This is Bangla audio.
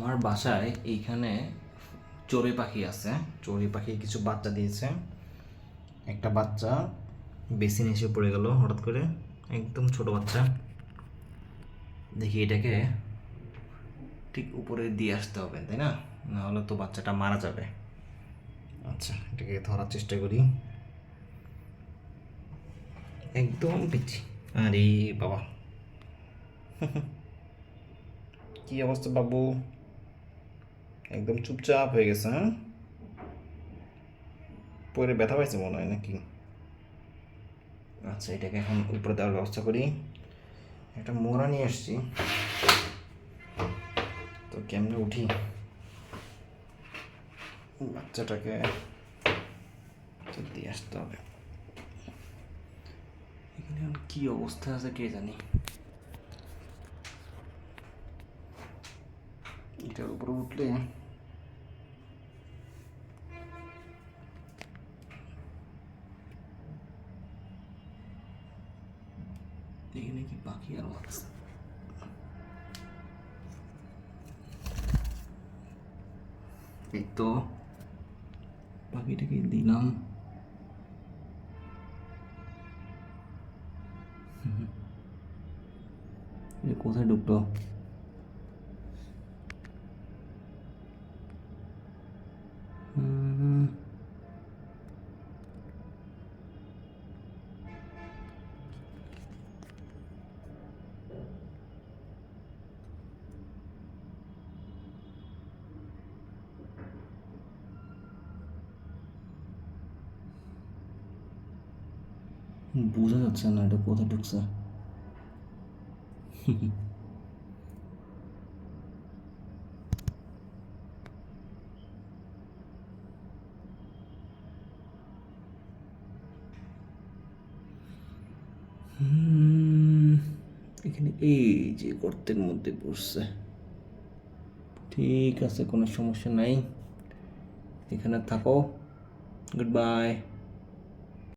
আমার বাসায় এইখানে চড়ুই পাখি আছে। চড়ুই পাখি কিছু বাচ্চা দিয়েছে। একটা বাচ্চা বেসিন এসে পড়ে গেল হঠাৎ করে। একদম ছোট বাচ্চা। দেখি এটাকে ঠিক উপরে দিয়ে আসতে হবে, তাই না? নাহলে তো বাচ্চাটা মারা যাবে। আচ্ছা এটাকে ধরার চেষ্টা করি। একদম পিচ্ছি। আরে বাবা। কি অবস্থা বাবু? একদম চুপচাপ হয়ে গেছে হ্যাঁ? পরে ব্যথা পাইছে মনে হয় নাকি? আচ্ছা এটাকে এখন উপরে দেওয়ার ব্যবস্থা করি। একটা মোড়া নিয়ে এসছি তো কেমনে উঠি? বাচ্চাটাকে দিয়ে আসতে হবে। এখন কি অবস্থা আছে কে জানি? এটার উপরে উঠলে এখানে নাকি পাখি আরও আছে এই তো পাখিটাকে দিলাম। কোথায় ঢুকলো বোঝা যাচ্ছে না এটা কোথায় ঢুকছে। এখানে এই যে গর্তের মধ্যে পড়ছে। ঠিক আছে, কোনো সমস্যা নাই। এখানে থাকো। Good bye